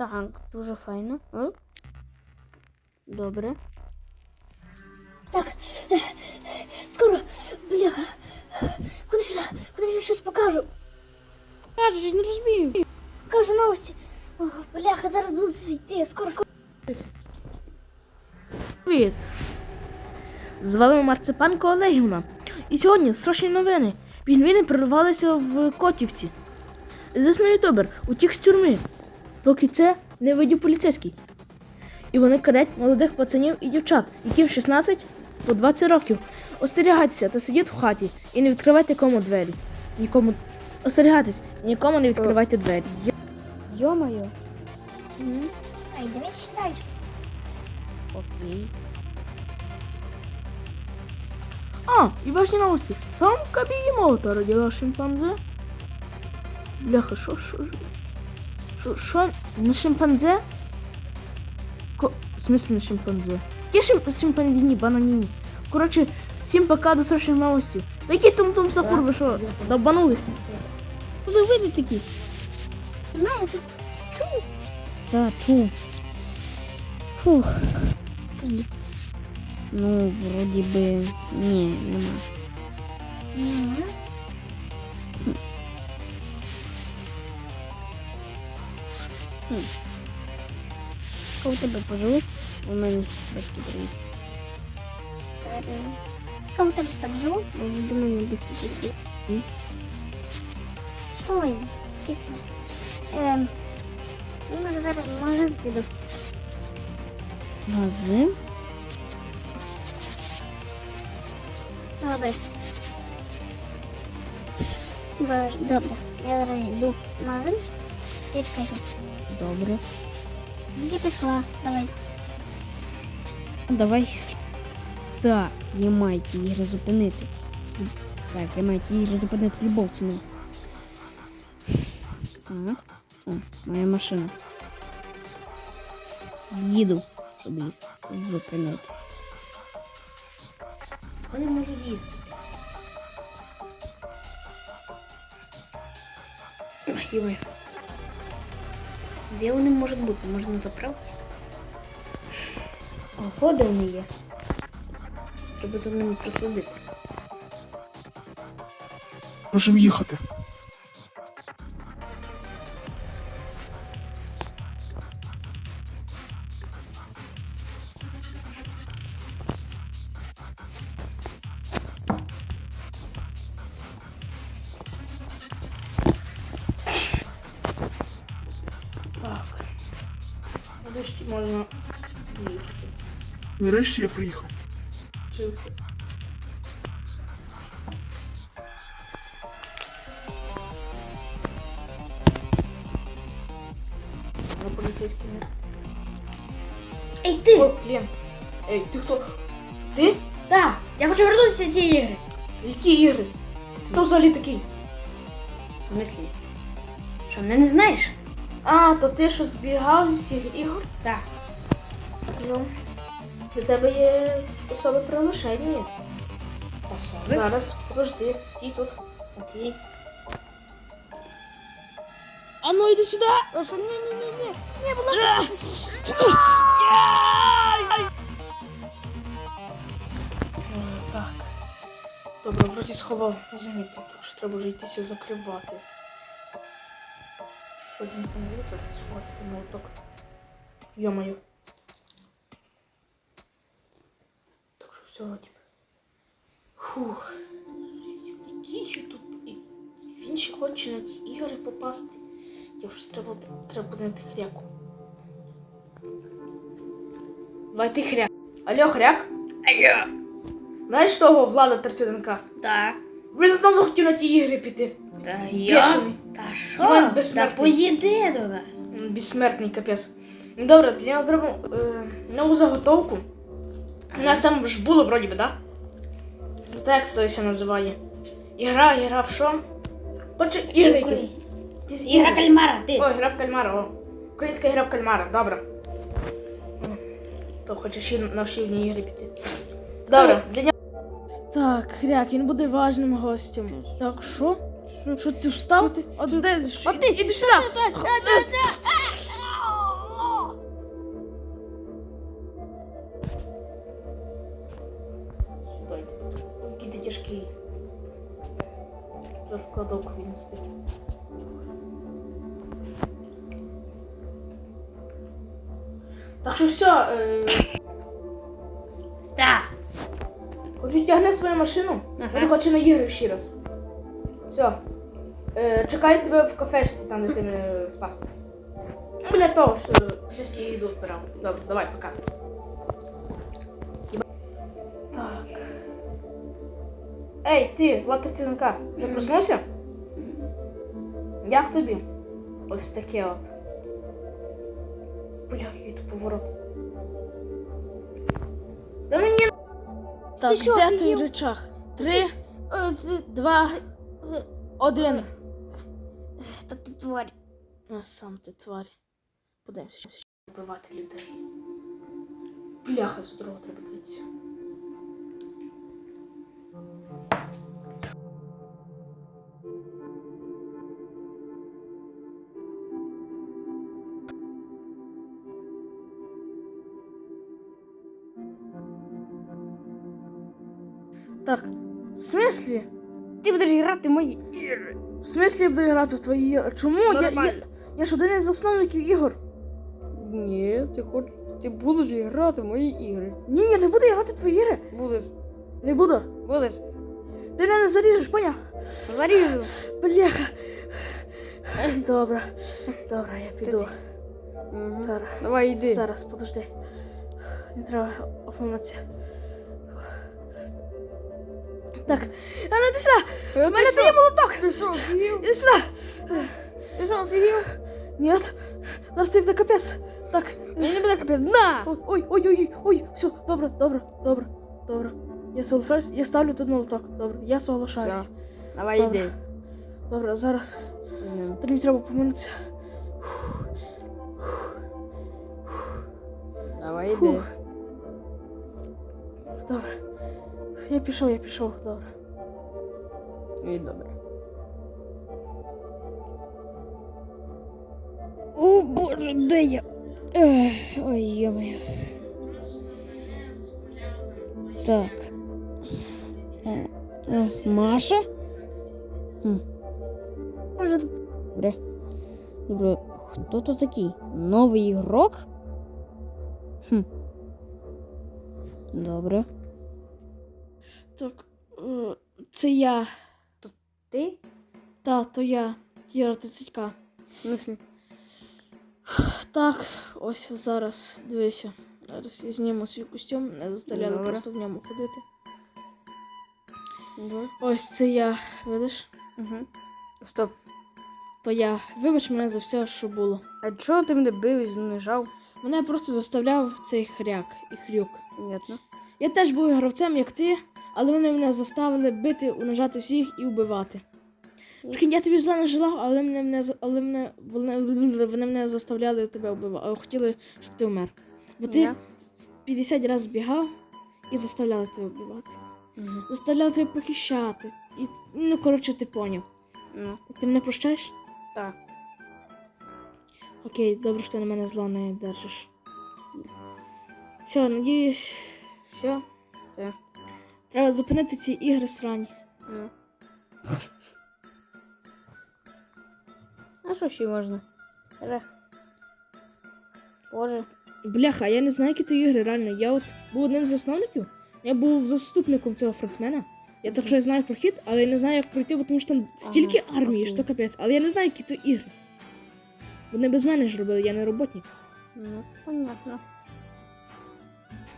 Так, дуже файно. О. Добре. Так, скоро, бляха. Ходи сюди, ходи я тобі щось покажу. Кажеш, не розбію. Покажу новості. О, бляха, зараз будуть йти. Скоро, скоро. Привіт! З вами Марципанко Олегівна. І сьогодні страшні новини. Пінгвіни прорвалися в Котівці. Звісно, ютубер утік з тюрми, поки це не видів поліцейський. І вони кадять молодих пацанів і дівчат, яким 16 по 20 років. Остерігайтеся та сидіть в хаті і не відкривайте кому двері. Нікому остерігайтесь, нікому не відкривайте двері. Йо-моє. Ай, дивись, далі. Окей. А, і важні новості. Самка бігемота родила шимпанзе. Бляха, що, що, ж- що, що, не шимпанзе? Ко... В смысле не шимпанзе? Які шим... шимпанзіні, бананіні? Коротше, всім пока до страшних новостей. Та які тум-тум сакур, ви що, долбанулись? Ви види такі? Знаю, ти чув? Та, чув. Фух. Ну, вроді би, ні, нема. Ні. Кого тебе поживу? У мене батьки. Що у тебе там живу? До мене батьки приїхали. Ой, тихо. Ем, я може зараз в магазин піду. Магазин? Добре. Добре. Я зараз йду в магазин. Чекай. Добре. Я пішла. Давай. Давай. Так, я маю ті ігри зупинити. Так, я маю ті ігри зупинити любов ціну. Так. О, моя машина. Їду, щоб їх зупинити. Вони можуть їсти. Ой, Де вони можуть бути? Можна на заправці? Ого, де вони є? Треба за ними прослідити. Можемо їхати. Можна їхати. Нарешті я приїхав. Чи все? На поліцейський не. Ей, ти! Ой, блін. Ей, ти хто? Ти? Так, я хочу вернутися до цієї ігри. Які ігри? Ти хто взагалі такий? В смислі? Що, мене не знаєш? А, то ти що збігав з всіх ігор? Так. Ну. Для тебе є особи приглашення. Особи? Зараз, подожди, стій тут. Окей. А ну йди сюди! А що, ні, ні, ні, ні. Не було. Так. Добре, вроді сховав замітив, так що треба вже йтися закривати. Один комп'ютер сховати молоток. Йо-моє. Так що все би. Фух. Які тут. і- Він хоче на ті ігри попасти. Я вже треба, треба буде знайти хряку. Давай ти хряк. Алло, хряк? Алло. Знаєш того влада Терцюденка? Так. Він знов захотів на ті ігри піти. Та Бешений. Та Іван що? Та безсмертний. до нас. М, Безсмертний капець. Ну, Добре, для нього зробимо е, нову заготовку. У нас там ж було вроді би, да? Це як це ся називає? Ігра, ігра в що? Отже, ігри якісь. Якісь Ігра кальмара, ти. Ой, гра в кальмара, о. Українська гра в кальмара, добре. О, То хочеш ще на вшивні ігри піти. Добре, для нього. Так, Хряк, він буде важним гостем. Так, що? Що ти встав? Що ти? А де? Що? Іди сюди. Ти Так що все. Е... Так. Хочу тягне свою машину. Він хоче на ігри ще раз. Все. Е, чекаю тебе в кафешці, там, де ти мене спас. Ну, Біля того, що чеські їду збирав. Добре, давай, пока. Так. Ей, ти, Влад Тацінка, вже проснувся? Як тобі? Ось таке от. Бля, тут поворот. Да мені так, що, де той офігів? речах? Три, Е, ти- два, один. Та ти тварь. А сам ти тварь. Подивимося, що вбивати людей. Бляха, з дорогу треба дивитися. Так, в смислі? Ти будеш грати в мої ігри. В смислі я буду грати в твої ігри? Чому? Я, я, Нормально. я ж один із засновників ігор. Ні, ти хоч. Ти будеш грати в мої ігри. Ні, ні, не буду я грати в твої ігри. Будеш. Не буду. Будеш. Ти мене заріжеш, поняв? Заріжу. Бляха. Добре. Добре, я піду. Угу. Зараз. Давай йди. Зараз, подожди. Не треба опомнитися. Так, а ну йди сюди! Е, У мене ти тут є що? молоток! Ти що, офігів? Іди сюди! Ти що, офігів? Ні, зараз тобі буде капець. Так. Мені не буде капець. На! Ой, ой, ой, ой, ой, все, добре, добре, добре, добре. Я соглашаюсь, я ставлю тут молоток. Добре, я соглашаюсь. Давай Добре. йди. Добре, зараз. Ну. Та мені треба помилитися. Давай Фух. йди. Добре. Я пішов, я пішов, добре. І добре. О боже, де я? Ой, йомаю. Так. Маша? Може, добре. Добре, хто то такий? Новий ігрок? Хм. Добре. Так, е, це я. Ти? Та, то я. Кіра 30к. Мислі. Так, ось зараз. Дивися. Зараз я зніму свій костюм, не заставляли Добре. просто в ньому ходити. Добре. Ось це я. Видиш? Угу. Стоп. То я. Вибач мене за все, що було. А чого ти мене бив і знижав? Мене просто заставляв цей хряк і хрюк. Понятно. Я теж був гравцем, як ти, але вони мене заставили бити, унижати всіх і вбивати. Прикинь, я тобі зла не желав, але мене, мене, але мене, вони, вони мене заставляли тебе вбивати, хотіли, щоб ти вмер. Бо ти Я? 50 разів бігав і заставляли тебе вбивати. Угу. Заставляли тебе похищати. І, ну, коротше, ти поняв. Ну, Ти мене прощаєш? так. Окей, добре, що ти на мене зла не держиш. Все, надіюсь, все. Це. Треба зупинити ці ігри срані. Ну. А що ще можна? Боже. Бляха, я не знаю, які то ігри, реально. Я от був одним з засновників. Я був заступником цього фронтмена. Я так що я знаю прохід, але я не знаю, як пройти, бо тому що там стільки Ага, армії, окей. що капець. Але я не знаю, які то ігри. Вони без мене ж робили, я не роботник. Ну, понятно.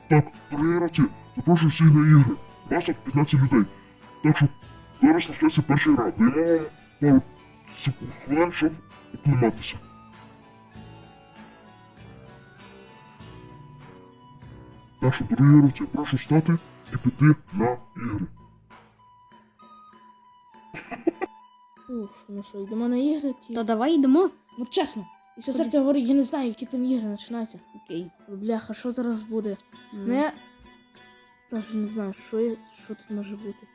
Так, дорогі запрошую всіх на ігри. Вас тут 15 людей. Так що зараз почнеться перший раунд. Даємо вам пару хвилин, щоб окліматися. Так що, дорогі гравці, прошу стати і піти на ігри. Ух, ну що, йдемо на ігри? Ті... Та давай йдемо. Ну чесно. І все серце говорить, я не знаю, які там ігри починаються. Окей. Бляха, що зараз буде? Не. Навіть не знаю, що, є- що тут може бути.